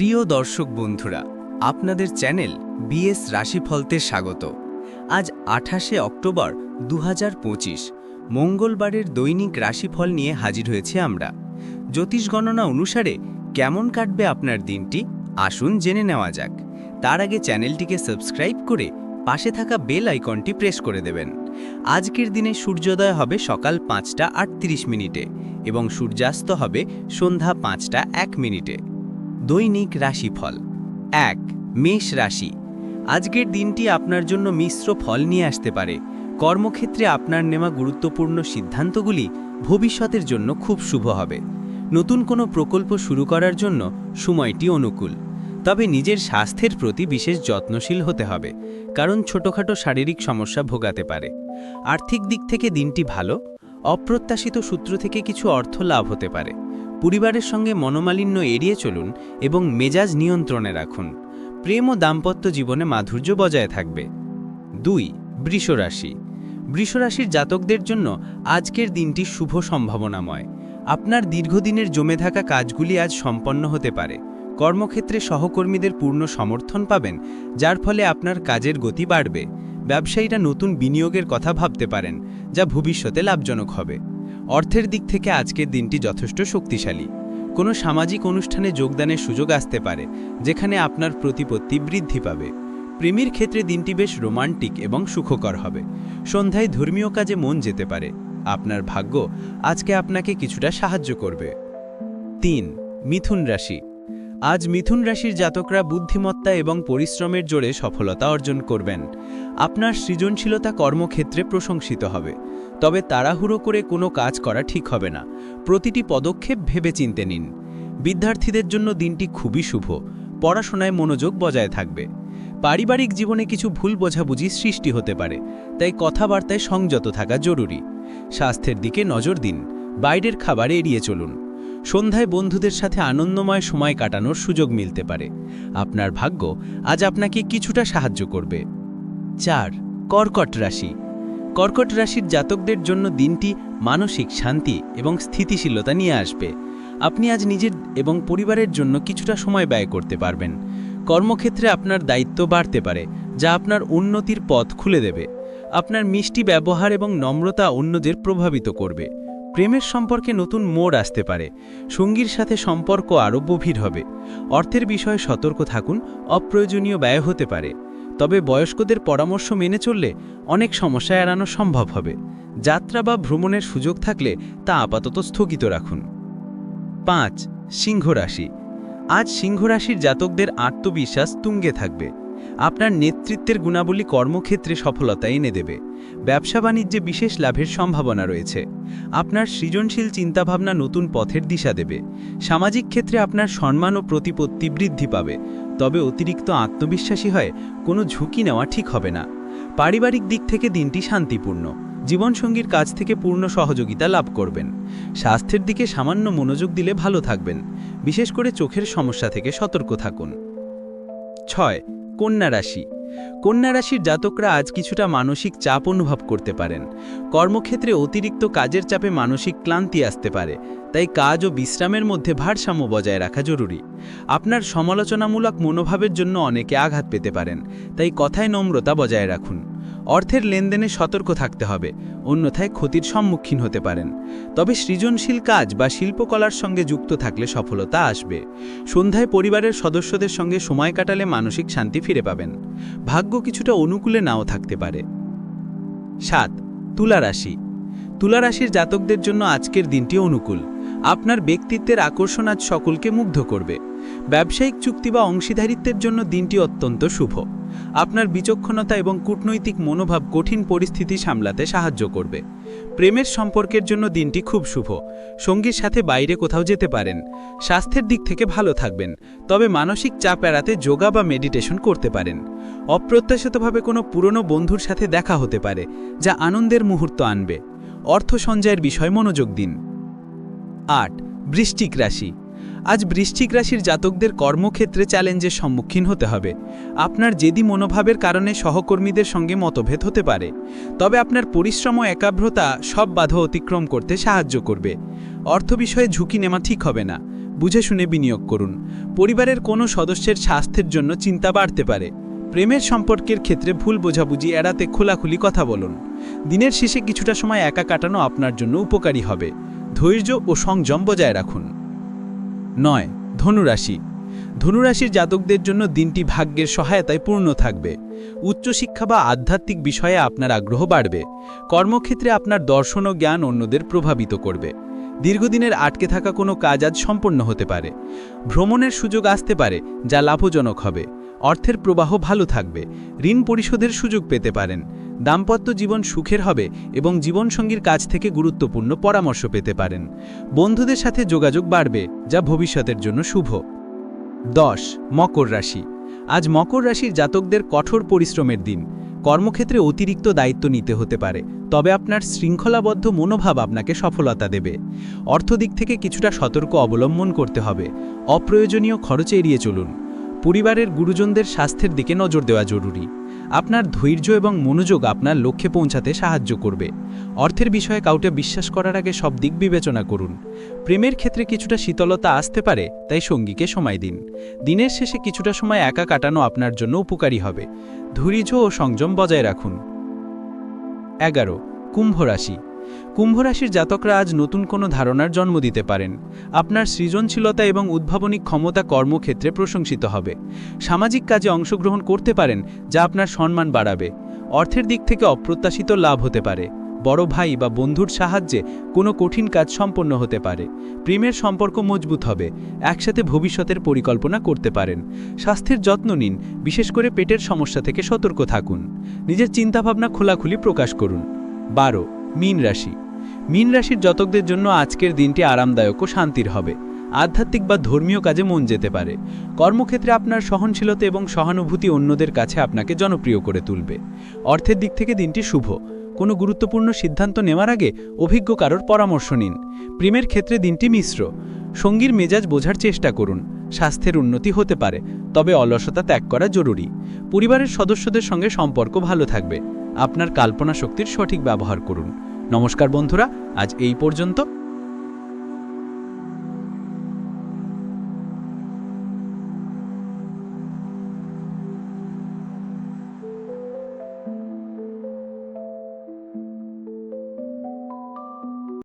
প্রিয় দর্শক বন্ধুরা, আপনাদের চ্যানেল বিএস রাশিফলতে স্বাগত। আজ আঠাশে অক্টোবর দু হাজার পঁচিশ, মঙ্গলবারের দৈনিক রাশিফল নিয়ে হাজির হয়েছে আমরা। জ্যোতিষ গণনা অনুসারে কেমন কাটবে আপনার দিনটি, আসুন জেনে নেওয়া যাক। তার আগে চ্যানেলটিকে সাবস্ক্রাইব করে পাশে থাকা বেল আইকনটি প্রেস করে দেবেন। আজকের দিনে সূর্যোদয় হবে সকাল পাঁচটা আটত্রিশ মিনিটে এবং সূর্যাস্ত হবে সন্ধ্যা পাঁচটা এক মিনিটে। দৈনিক রাশিফল। এক, মেষ রাশি। আজকের দিনটি আপনার জন্য মিশ্র ফল নিয়ে আসতে পারে। কর্মক্ষেত্রে আপনার নেওয়া গুরুত্বপূর্ণ সিদ্ধান্তগুলি ভবিষ্যতের জন্য খুব শুভ হবে। নতুন কোনো প্রকল্প শুরু করার জন্য সময়টি অনুকূল। তবে নিজের স্বাস্থ্যের প্রতি বিশেষ যত্নশীল হতে হবে, কারণ ছোটখাটো শারীরিক সমস্যা ভোগাতে পারে। আর্থিক দিক থেকে দিনটি ভালো, অপ্রত্যাশিত সূত্র থেকে কিছু অর্থ লাভ হতে পারে। পরিবারের সঙ্গে মনোমালিন্য এড়িয়ে চলুন এবং মেজাজ নিয়ন্ত্রণে রাখুন। প্রেম ও দাম্পত্য জীবনে মাধুর্য বজায় থাকবে। দুই, বৃষরাশি। বৃষরাশির জাতকদের জন্য আজকের দিনটি শুভ সম্ভাবনাময়। আপনার দীর্ঘদিনের জমে থাকা কাজগুলি আজ সম্পন্ন হতে পারে। কর্মক্ষেত্রে সহকর্মীদের পূর্ণ সমর্থন পাবেন, যার ফলে আপনার কাজের গতি বাড়বে। ব্যবসায়ীরা নতুন বিনিয়োগের কথা ভাবতে পারেন, যা ভবিষ্যতে লাভজনক হবে। অর্থের দিক থেকে আজকের দিনটি যথেষ্ট শক্তিশালী। কোনো সামাজিক অনুষ্ঠানে যোগদানের সুযোগ আসতে পারে, যেখানে আপনার প্রতিপত্তি বৃদ্ধি পাবে। প্রেমীর ক্ষেত্রে দিনটি বেশ রোমান্টিক এবং সুখকর হবে। সন্ধ্যায় ধর্মীয় কাজে মন যেতে পারে। আপনার ভাগ্য আজকে আপনাকে কিছুটা সাহায্য করবে। তিন, মিথুন রাশি। আজ মিথুন রাশির জাতকরা বুদ্ধিমত্তা এবং পরিশ্রমের জোরে সফলতা অর্জন করবেন। আপনার সৃজনশীলতা কর্মক্ষেত্রে প্রশংসিত হবে। তবে তাড়াহুড়ো করে কোনো কাজ করা ঠিক হবে না। প্রতিটি পদক্ষেপ ভেবে চিনতে নিন। বিদ্যার্থীদের জন্য দিনটি খুবই শুভ। পড়াশোনায় মনোযোগ বজায় থাকবে। পারিবারিক জীবনে কিছু ভুল বোঝাবুঝি সৃষ্টি হতে পারে, তাই কথাবার্তায় সংযত থাকা জরুরি। স্বাস্থ্যের দিকে নজর দিন। বাইরের খাবার এড়িয়ে চলুন। সন্ধ্যায় বন্ধুদের সাথে আনন্দময় সময় কাটানোর সুযোগ মিলতে পারে। আপনার ভাগ্য আজ আপনাকে কিছুটা সাহায্য করবে। চার, কর্কট রাশি। কর্কট রাশির জাতকদের জন্য দিনটি মানসিক শান্তি এবং স্থিতিশীলতা নিয়ে আসবে। আপনি আজ নিজের এবং পরিবারের জন্য কিছুটা সময় ব্যয় করতে পারবেন। কর্মক্ষেত্রে আপনার দায়িত্ব বাড়তে পারে, যা আপনার উন্নতির পথ খুলে দেবে। আপনার মিষ্টি ব্যবহার এবং নম্রতা অন্যদের প্রভাবিত করবে। প্রেমের সম্পর্কে নতুন মোড় আসতে পারে, সঙ্গীর সাথে সম্পর্ক আরও গভীর হবে। অর্থের বিষয়ে সতর্ক থাকুন, অপ্রয়োজনীয় ব্যয় হতে পারে। তবে বয়স্কদের পরামর্শ মেনে চললে অনেক সমস্যা এড়ানো সম্ভব হবে। যাত্রা বা ভ্রমণের সুযোগ থাকলে তা আপাতত স্থগিত রাখুন। পাঁচ সিংহ রাশি আজ সিংহ রাশির জাতকদের আত্মবিশ্বাস তুঙ্গে থাকবে। আপনার নেতৃত্বের গুণাবলী কর্মক্ষেত্রে সফলতা এনে দেবে। ব্যবসা বাণিজ্যে বিশেষ লাভের সম্ভাবনা রয়েছে। আপনার সৃজনশীল চিন্তাভাবনা নতুন পথের দিশা দেবে। সামাজিক ক্ষেত্রে আপনার সম্মান ও প্রতিপত্তি বৃদ্ধি পাবে। তবে অতিরিক্ত আত্মবিশ্বাসী হয় কোনো ঝুঁকি নেওয়া ঠিক হবে না। পারিবারিক দিক থেকে দিনটি শান্তিপূর্ণ। জীবনসঙ্গীর কাছ থেকে পূর্ণ সহযোগিতা লাভ করবেন। স্বাস্থ্যের দিকে সামান্য মনোযোগ দিলে ভালো থাকবেন। বিশেষ করে চোখের সমস্যা থেকে সতর্ক থাকুন। ছয়, কন্যা রাশি। কন্যা রাশির জাতকরা আজ কিছুটা মানসিক চাপ অনুভব করতে পারেন। কর্মক্ষেত্রে অতিরিক্ত কাজের চাপে মানসিক ক্লান্তি আসতে পারে, তাই কাজ ও বিশ্রামের মধ্যে ভারসাম্য বজায় রাখা জরুরি। আপনার সমালোচনামূলক মনোভাবের জন্য অনেকে আঘাত পেতে পারেন, তাই কথায় নম্রতা বজায় রাখুন। অর্থের লেনদেনে সতর্ক থাকতে হবে, অন্যথায় ক্ষতির সম্মুখীন হতে পারেন। তবে সৃজনশীল কাজ বা শিল্পকলার সঙ্গে যুক্ত থাকলে সফলতা আসবে। সন্ধ্যায় পরিবারের সদস্যদের সঙ্গে সময় কাটালে মানসিক শান্তি ফিরে পাবেন। ভাগ্য কিছুটা অনুকূলে নাও থাকতে পারে। সাত, তুলা রাশি। তুলা রাশির জাতকদের জন্য আজকের দিনটি অনুকূল। আপনার ব্যক্তিত্বের আকর্ষণ আজ সকলকে মুগ্ধ করবে। ব্যবসায়িক চুক্তি বা অংশীদারিত্বের জন্য দিনটি অত্যন্ত শুভ। আপনার বিচক্ষণতা এবং কূটনৈতিক মনোভাব কঠিন পরিস্থিতি সামলাতে সাহায্য করবে। প্রেমের সম্পর্কের জন্য দিনটি খুব শুভ। সঙ্গীর সাথে বাইরে কোথাও যেতে পারেন। স্বাস্থ্যের দিক থেকে ভালো থাকবেন। তবে মানসিক চাপ এড়াতে যোগা বা মেডিটেশন করতে পারেন। অপ্রত্যাশিতভাবে কোনো পুরনো বন্ধুর সাথে দেখা হতে পারে, যা আনন্দের মুহূর্ত আনবে। অর্থ সঞ্চয়ের বিষয় মনোযোগ দিন। আট বৃষ্টিক রাশি। আজ বৃশ্চিক রাশির জাতকদের কর্মক্ষেত্রে চ্যালেঞ্জের সম্মুখীন হতে হবে। আপনার জেদি মনোভাবের কারণে সহকর্মীদের সঙ্গে মতভেদ হতে পারে। তবে আপনার পরিশ্রম ও একাগ্রতা সব বাধা অতিক্রম করতে সাহায্য করবে। অর্থ বিষয়ে ঝুঁকি নেওয়া ঠিক হবে না। বুঝে শুনে বিনিয়োগ করুন। পরিবারের কোনো সদস্যের স্বাস্থ্যের জন্য চিন্তা বাড়তে পারে। প্রেমের সম্পর্কের ক্ষেত্রে ভুল বোঝাবুঝি এড়াতে খোলাখুলি কথা বলুন। দিনের শেষে কিছুটা সময় একা কাটানো আপনার জন্য উপকারী হবে। ধৈর্য ও সংযম বজায় রাখুন। নয়, ধনুরাশি। ধনুরাশির জাতকদের জন্য দিনটি ভাগ্যের সহায়তায় পূর্ণ থাকবে। উচ্চশিক্ষা বা আধ্যাত্মিক বিষয়ে আপনার আগ্রহ বাড়বে। কর্মক্ষেত্রে আপনার দর্শন ও জ্ঞান অন্যদের প্রভাবিত করবে। দীর্ঘদিনের আটকে থাকা কোনো কাজ আজ সম্পন্ন হতে পারে। ভ্রমণের সুযোগ আসতে পারে, যা লাভজনক হবে। অর্থের প্রবাহ ভালো থাকবে, ঋণ পরিশোধের সুযোগ পেতে পারেন, দাম্পত্য জীবন সুখের হবে এবং জীবনসঙ্গীর কাছ থেকে গুরুত্বপূর্ণ পরামর্শ পেতে পারেন। বন্ধুদের সাথে যোগাযোগ বাড়বে, যা ভবিষ্যতের জন্য শুভ। দশ, মকর রাশি। আজ মকর রাশির জাতকদের কঠোর পরিশ্রমের দিন। কর্মক্ষেত্রে অতিরিক্ত দায়িত্ব নিতে হতে পারে, তবে আপনার শৃঙ্খলাবদ্ধ মনোভাব আপনাকে সফলতা দেবে। অর্থদিক থেকে কিছুটা সতর্ক অবলম্বন করতে হবে, অপ্রয়োজনীয় খরচে এড়িয়ে চলুন। পরিবারের গুরুজনদের স্বাস্থ্যের দিকে নজর দেওয়া জরুরি। আপনার ধৈর্য এবং মনোযোগ আপনার লক্ষ্যে পৌঁছাতে সাহায্য করবে। অর্থের বিষয়ে কাউকে বিশ্বাস করার আগে সব দিক বিবেচনা করুন। প্রেমের ক্ষেত্রে কিছুটা শীতলতা আসতে পারে, তাই সঙ্গীকে সময় দিন। দিনের শেষে কিছুটা সময় একা কাটানো আপনার জন্য উপকারী হবে। ধৈর্য ও সংযম বজায় রাখুন। এগারো, কুম্ভ রাশি। কুম্ভ রাশির জাতকরা আজ নতুন কোনো ধারণার জন্ম দিতে পারেন। আপনার সৃজনশীলতা এবং উদ্ভাবনী ক্ষমতা কর্মক্ষেত্রে প্রশংসিত হবে। সামাজিক কাজে অংশগ্রহণ করতে পারেন, যা আপনার সম্মান বাড়াবে। অর্থের দিক থেকে অপ্রত্যাশিত লাভ হতে পারে। বড় ভাই বা বন্ধুর সাহায্যে কোনো কঠিন কাজ সম্পন্ন হতে পারে। প্রেমের সম্পর্ক মজবুত হবে। একসাথে ভবিষ্যতের পরিকল্পনা করতে পারেন। স্বাস্থ্যের যত্ন নিন, বিশেষ করে পেটের সমস্যা থেকে সতর্ক থাকুন। নিজের চিন্তাভাবনা খোলাখুলি প্রকাশ করুন। বারো মীন রাশি। মীন রাশির জাতকদের জন্য আজকের দিনটি আরামদায়ক ও শান্তির হবে। আধ্যাত্মিক বা ধর্মীয় কাজে মন যেতে পারে। কর্মক্ষেত্রে আপনার সহনশীলতা এবং সহানুভূতি অন্যদের কাছে আপনাকে জনপ্রিয় করে তুলবে। অর্থের দিক থেকে দিনটি শুভ। কোনো গুরুত্বপূর্ণ সিদ্ধান্ত নেওয়ার আগে অভিজ্ঞ কারোর পরামর্শ নিন। প্রেমের ক্ষেত্রে দিনটি মিশ্র। সঙ্গীর মেজাজ বোঝার চেষ্টা করুন। স্বাস্থ্যের উন্নতি হতে পারে, তবে অলসতা ত্যাগ করা জরুরি। পরিবারের সদস্যদের সঙ্গে সম্পর্ক ভালো থাকবে। আপনার কল্পনা শক্তির সঠিক ব্যবহার করুন। নমস্কার বন্ধুরা আজ এই পর্যন্ত।